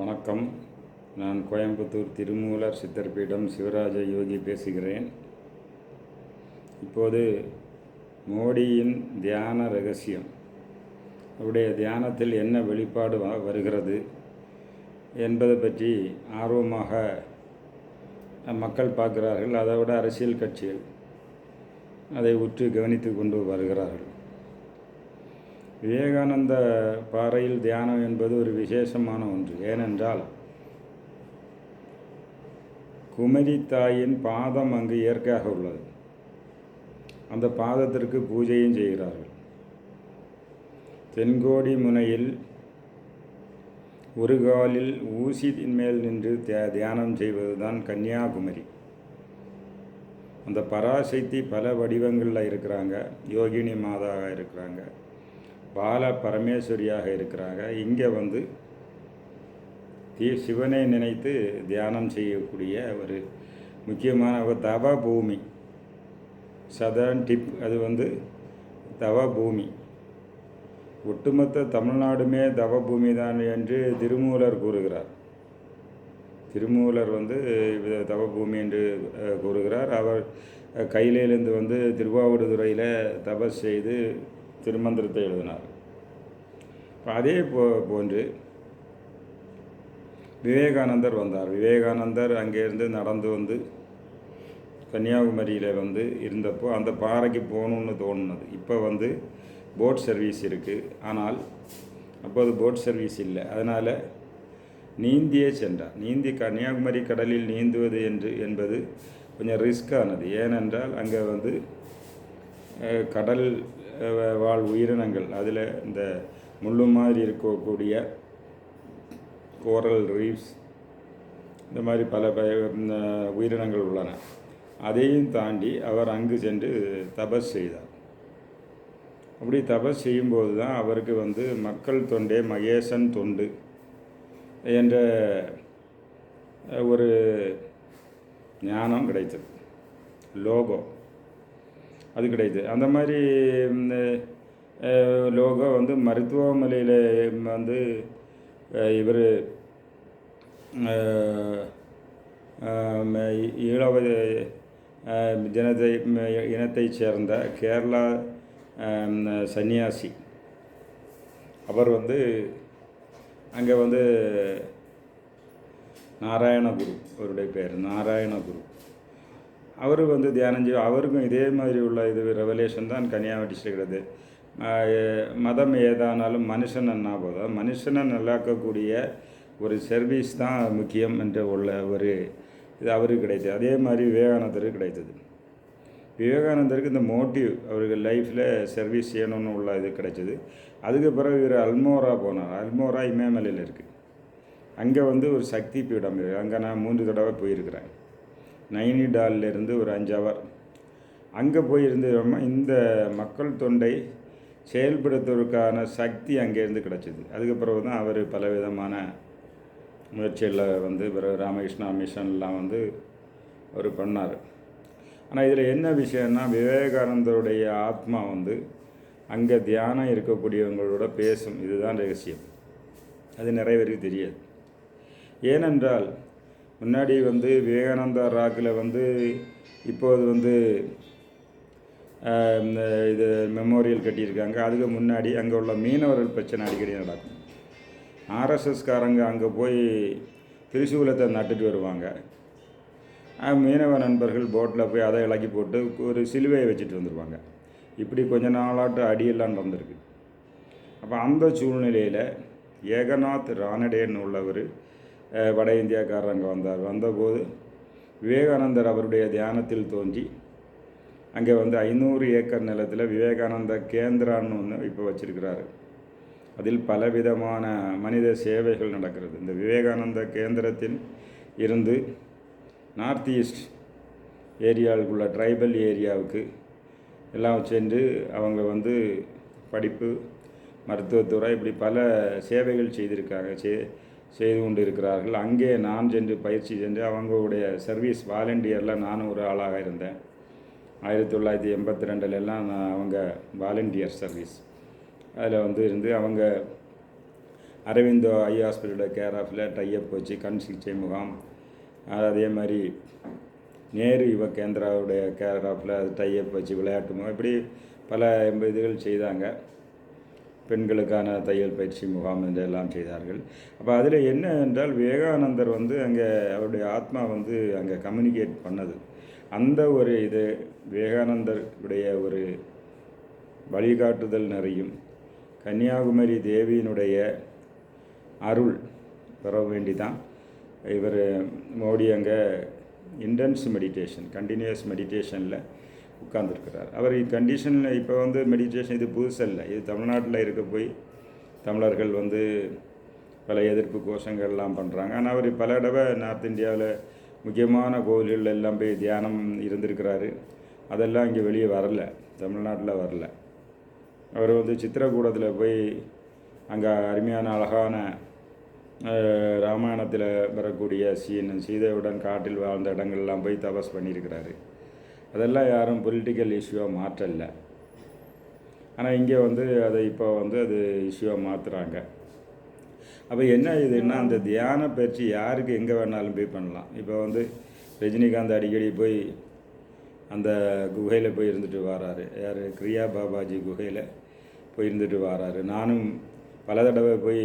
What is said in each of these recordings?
வணக்கம். நான் கோயம்புத்தூர் திருமூலர் சித்தர்பீடம் சிவராஜ யோகி பேசுகிறேன். இப்போது மோடியின் தியான ரகசியம். அவருடைய தியானத்தில் என்ன வெளிப்பாடு வருகிறது என்பதை பற்றி ஆர்வமாக மக்கள் பார்க்கிறார்கள். அதை விட அரசியல் கட்சிகள் அதை உற்று கவனித்து கொண்டு வருகிறார்கள். விவேகானந்த பாறையில் தியானம் என்பது ஒரு விசேஷமான ஒன்று. ஏனென்றால் குமரி தாயின் பாதம் அங்கு இயற்கையாக உள்ளது. அந்த பாதத்திற்கு பூஜையும் செய்கிறார்கள். தென்கோடி முனையில் ஒரு காலில் ஊசியின் மேல் நின்று தியா தியானம் செய்வதுதான் கன்னியாகுமரி. அந்த பராசக்தி பல வடிவங்களில் இருக்கிறாங்க. யோகினி மாதாவாக இருக்கிறாங்க. பால பரமேஸ்வரியாக இருக்கிறாங்க. இங்கே வந்து தீ சிவனை நினைத்து தியானம் செய்யக்கூடிய ஒரு முக்கியமான ஒரு தவ பூமி. சதன் டிப் அது வந்து தவ பூமி. ஒட்டுமொத்த தமிழ்நாடுமே தவ பூமி தான் என்று திருமூலர் கூறுகிறார். திருமூலர் வந்து தவ தவபூமி என்று கூறுகிறார். அவர் கையிலேருந்து வந்து திருவாவடுதுறையில் தபஸ் செய்து திருமந்திரத்தை எழுதினார். அதே போ போன்று விவேகானந்தர் வந்தார். விவேகானந்தர் அங்கேருந்து நடந்து வந்து கன்னியாகுமரியில் வந்து இருந்தப்போ அந்த பாறைக்கு போகணுன்னு தோணுனது. இப்போ வந்து போட் சர்வீஸ் இருக்குது ஆனால் அப்போது போட் சர்வீஸ் இல்லை. அதனால் நீந்தியே சென்றார். நீந்தி கன்னியாகுமரி கடலில் நீந்துவது என்று என்பது கொஞ்சம் ரிஸ்கானது ஏனென்றால் அங்கே வந்து கடல் வாழ் உயிரினங்கள். அதில் இந்த முள்ளு மாதிரி இருக்கக்கூடிய கோரல் ரீஃப்ஸ் இந்த மாதிரி பல ப உயிரினங்கள் உள்ளன. அதையும் தாண்டி அவர் அங்கு சென்று தபஸ் செய்தார். அப்படி தபஸ் செய்யும்போது தான் அவருக்கு வந்து மக்கள் தொண்டே மகேசன் தொண்டு என்ற ஒரு ஞானம் கிடைத்தது. லோகோ அது கிடையாது. அந்த மாதிரி லோகோ வந்து மருத்துவமனையில் வந்து இவர் ஈழவ அஹ், ஜனதை இனத்தைச் சேர்ந்த கேரளா சன்னியாசி. அவர் வந்து அங்கே வந்து நாராயணகுரு அவருடைய பேர் நாராயணகுரு. அவர் வந்து தியானம் செய்ய அவருக்கும் இதே மாதிரி உள்ள இது ரெவலேஷன் தான் கன்னியாகுமரி இருக்கிறது மதம் ஏதானாலும் மனுஷன் என்ன போதும். மனுஷனை நல்லாக்கக்கூடிய ஒரு சர்வீஸ் தான் முக்கியம் என்று உள்ள ஒரு இது அவருக்கு கிடைத்தது. அதே மாதிரி விவேகானந்தருக்கு கிடைத்தது. விவேகானந்தருக்கு இந்த மோட்டிவ் அவருக்கு லைஃப்பில் சர்வீஸ் செய்யணும்னு உள்ள இது கிடைச்சது. அதுக்கு பிறகு இவர் அல்மோரா போனார். அல்மோரா இமயமலையில் இருக்குது அங்கே வந்து ஒரு சக்தி பீடம் இருக்குது அங்கே நான் மூன்று தடவை போயிருக்கிறேன். நைனிடால்ல இருந்து ஒரு அஞ்சு ஹவர் அங்கே போயிருந்து இந்த மக்கள் தொண்டை செயல்படுத்துவதற்கான சக்தி அங்கேருந்து கிடச்சிது. அதுக்கப்புறம் தான் அவர் பலவிதமான முயற்சிகளில் வந்து பிறகு ராமகிருஷ்ணா மிஷன்லாம் வந்து அவர் பண்ணார். ஆனால் இதில் என்ன விஷயம்னா விவேகானந்தருடைய ஆத்மா வந்து அங்கே தியானம் இருக்கக்கூடியவங்களோட பேசும். இதுதான் ரகசியம். அது நிறைய பேருக்கு தெரியாது. ஏனென்றால் முன்னாடி வந்து விவேகானந்தா ராக்கில் வந்து இப்போது வந்து இந்த இது மெமோரியல் கட்டியிருக்காங்க. அதுக்கு முன்னாடி அங்கே உள்ள மீனவர்கள் பிரச்சனை அடிக்கடி நடக்கும். ஆர்எஸ்எஸ்காரங்க அங்கே போய் திரிசூலத்தை நட்டுட்டு வருவாங்க. மீனவ நண்பர்கள் போட்டில் போய் அதை இலக்கி போட்டு ஒரு சிலுவையை வச்சுட்டு வந்துடுவாங்க இப்படி கொஞ்ச நாளாட்டு அடியெல்லாம் நடந்திருக்கு. அப்போ அந்த சூழ்நிலையில் ஏகநாத் ராணடேன்னு உள்ளவர் வட இந்தியாக்காரர் அங்கே வந்தார். வந்தபோது விவேகானந்தர் அவருடைய தியானத்தில் தோன்றி அங்கே வந்து ஐநூறு ஏக்கர் நிலத்தில் விவேகானந்த கேந்திரான்னு ஒன்று இப்போ வச்சிருக்கிறாரு. அதில் பலவிதமான மனித சேவைகள் நடக்கிறது. இந்த விவேகானந்த கேந்திரத்தில் இருந்து நார்த் ஈஸ்ட் ஏரியாவுக்குள்ள ட்ரைபல் ஏரியாவுக்கு எல்லாம் சென்று அவங்க வந்து படிப்பு மருத்துவத்துறை இப்படி பல சேவைகள் செய்திருக்காங்க. சே செய்து கொண்டிருக்கிறார்கள். அங்கே நான் சென்று பயிற்சி சென்று அவங்களுடைய சர்வீஸ் வாலண்டியரில் நானும் ஒரு ஆளாக இருந்தேன். ஆயிரத்தி தொள்ளாயிரத்தி எண்பத்தி எல்லாம் நான் அவங்க வாலண்டியர் சர்வீஸ் அதில் வந்து இருந்து அவங்க அரவிந்தோ ஐ ஹாஸ்பிட்டலோட கேர் ஆஃபில் டைஅப் வச்சு கண் சிகிச்சை முகாம். அதே மாதிரி நேரு யுவ கேந்திராவுடைய கேர் ஆஃபில் டையப் வச்சு விளையாட்டு முகாம். இப்படி பல இதுகள் செய்தாங்க. பெண்களுக்கான தையல் பயிற்சி முகாம் என்றெல்லாம் செய்தார்கள். அப்போ அதில் என்ன என்றால் விவேகானந்தர் வந்து அங்கே அவருடைய ஆத்மா வந்து அங்கே கம்யூனிகேட் பண்ணது. அந்த ஒரு இது விவேகானந்தருடைய ஒரு வழிகாட்டுதல் நிறையும். கன்னியாகுமரி தேவியினுடைய அருள் பெற வேண்டி தான் இவர் மோடி அங்கே இன்டென்ஸ் மெடிடேஷன் கண்டினியூஸ் மெடிடேஷனில் உட்கார்ந்துருக்கிறார். அவர் கண்டிஷனில் இப்போ வந்து மெடிடேஷன் இது புதுசல்ல இது தமிழ்நாட்டில் இருக்க போய் தமிழர்கள் வந்து பல எதிர்ப்பு கோஷங்கள்லாம் பண்ணுறாங்க ஆனால் அவர் பல தடவை நார்த் இந்தியாவில் முக்கியமான கோவில்கள் எல்லாம் போய் தியானம் இருந்திருக்கிறாரு. அதெல்லாம் இங்கே வெளியே வரல. தமிழ்நாட்டில் வரல. அவர் வந்து சித்திரக்கூடத்தில் போய் அங்கே அருமையான அழகான ராமாயணத்தில் வரக்கூடிய சீன் சீதையுடன் காட்டில் வாழ்ந்த இடங்கள்லாம் போய் தபஸ் பண்ணியிருக்கிறாரு. அதெல்லாம் யாரும் பொலிட்டிக்கல் இஷ்யூவாக மாற்றல. ஆனால் இங்கே வந்து அதை இப்போ வந்து அது இஷ்யூவாக மாற்றுறாங்க அப்போ என்ன இதுன்னா அந்த தியான பயிற்சி யாருக்கு எங்கே வேணாலும் போய் பண்ணலாம். இப்போ வந்து ரஜினிகாந்த் அடிக்கடி போய் அந்த குகையில் போய் இருந்துட்டு வராரு. யார்? கிரியா பாபாஜி குகையில் போய் இருந்துட்டு வராரு. நானும் பல தடவை போய்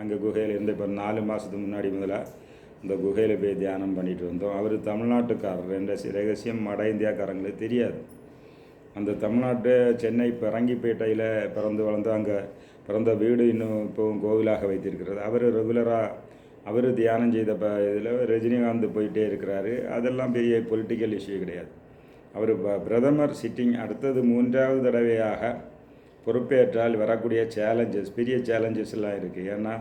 அங்கே குகையில் இருந்து இப்போ நாலு மாதத்துக்கு முன்னாடி முதலாக இந்த குகையில் போய் தியானம் பண்ணிட்டு வந்தோம். அவர் தமிழ்நாட்டுக்காரர். என்ற ரகசியம் வட இந்தியாக்காரங்களுக்கு தெரியாது. அந்த தமிழ்நாட்டு சென்னை பரங்கிப்பேட்டையில் பிறந்து வளர்ந்து அங்கே பிறந்த வீடு இன்னும் இப்போவும் கோவிலாக வைத்திருக்கிறது. அவர் ரெகுலராக அவர் தியானம் செய்த ப இதில் ரஜினிகாந்த் போயிட்டே இருக்கிறாரு. அதெல்லாம் பெரிய பொலிட்டிக்கல் இஷ்யூ கிடையாது. அவர் ப- பிரதமர் சிட்டிங் அடுத்தது மூன்றாவது தடவையாக பொறுப்பேற்றால் வரக்கூடிய சேலஞ்சஸ் பெரிய சேலஞ்சஸ் எல்லாம் இருக்குது ஏன்னா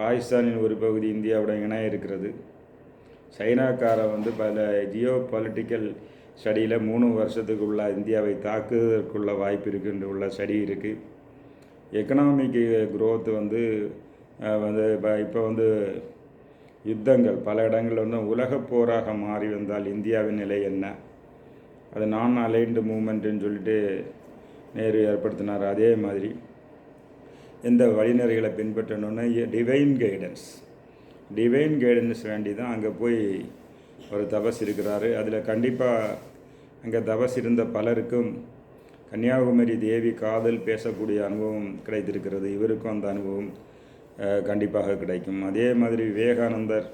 பாகிஸ்தானின் ஒரு பகுதி இந்தியாவுடன் இணைய இருக்கிறது. சைனாக்காரன் வந்து பல ஜியோ பொலிட்டிக்கல் ஸ்டடியில் மூணு வருஷத்துக்கு உள்ள இந்தியாவை தாக்குவதற்குள்ள வாய்ப்பு இருக்குன்ற உள்ள ஸ்டடி இருக்குது எக்கனாமிக் குரோத் வந்து வந்து இப்போ வந்து யுத்தங்கள் பல இடங்களில் வந்து உலகப் போராக மாறி வந்தால் இந்தியாவின் நிலை என்ன? அது நான் அலைன்டு மூமெண்ட்டுன்னு சொல்லிட்டு நேரு ஏற்படுத்தினார். அதே மாதிரி எந்த வழிநெறிகளை பின்பற்றணும்னு டிவைன் கைடன்ஸ் டிவைன் கைடன்ஸ் வேண்டி தான் அங்கே போய் ஒரு தபஸ் இருக்கிறாரு. அதில் கண்டிப்பாக அங்கே தபஸ் இருந்த பலருக்கும் கன்னியாகுமரி தேவி காதல் பேசக்கூடிய அனுபவம் கிடைத்திருக்கிறது. இவருக்கும் அந்த அனுபவம் கண்டிப்பாக கிடைக்கும். அதே மாதிரி விவேகானந்தர்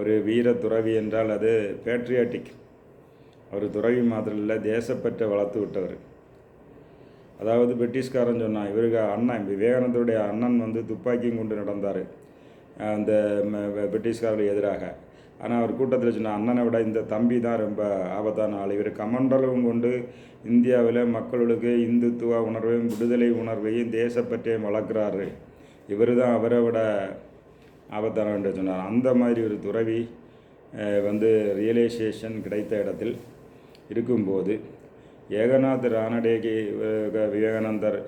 ஒரு வீர துறவி என்றால் அது பேட்ரியாட்டிக் அவர் துறவி மாத்திரம் இல்லை தேசப்பற்றை வளர்த்து விட்டவர். அதாவது பிரிட்டிஷ்காரன் சொன்னான் இவருக்கு அண்ணன் விவேகானந்தருடைய அண்ணன் வந்து துப்பாக்கியும் கொண்டு நடந்தார். அந்த பிரிட்டிஷ்காரர்களுக்கு எதிராக. ஆனால் அவர் கூட்டத்தில் சொன்ன அண்ணனை விட இந்த தம்பி தான் ரொம்ப ஆபத்தான ஆள். இவர் கமண்டலவும் கொண்டு இந்தியாவில் மக்களுக்கு இந்துத்துவ உணர்வையும் விடுதலை உணர்வையும் தேசப்பற்றையும் வளர்க்குறாரு. இவர் தான் அவரை விட ஆபத்தான என்று சொன்னார். அந்த மாதிரி ஒரு துறவி வந்து ரியலைசேஷன் கிடைத்த இடத்தில் இருக்கும்போது ஏகநாத் ரானடேக்கு விவேகானந்தர்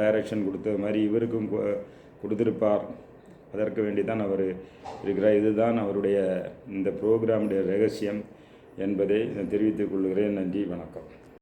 டைரக்ஷன் கொடுத்த மாதிரி இவருக்கும் கொடுத்துருப்பார் கொடுத்திருப்பார். அதற்கு வேண்டி தான் அவர் இருக்கிறார். இதுதான் அவருடைய இந்த ப்ரோக்ராமுடைய ரகசியம் என்பதை நான் தெரிவித்துக் கொள்கிறேன். நன்றி வணக்கம்.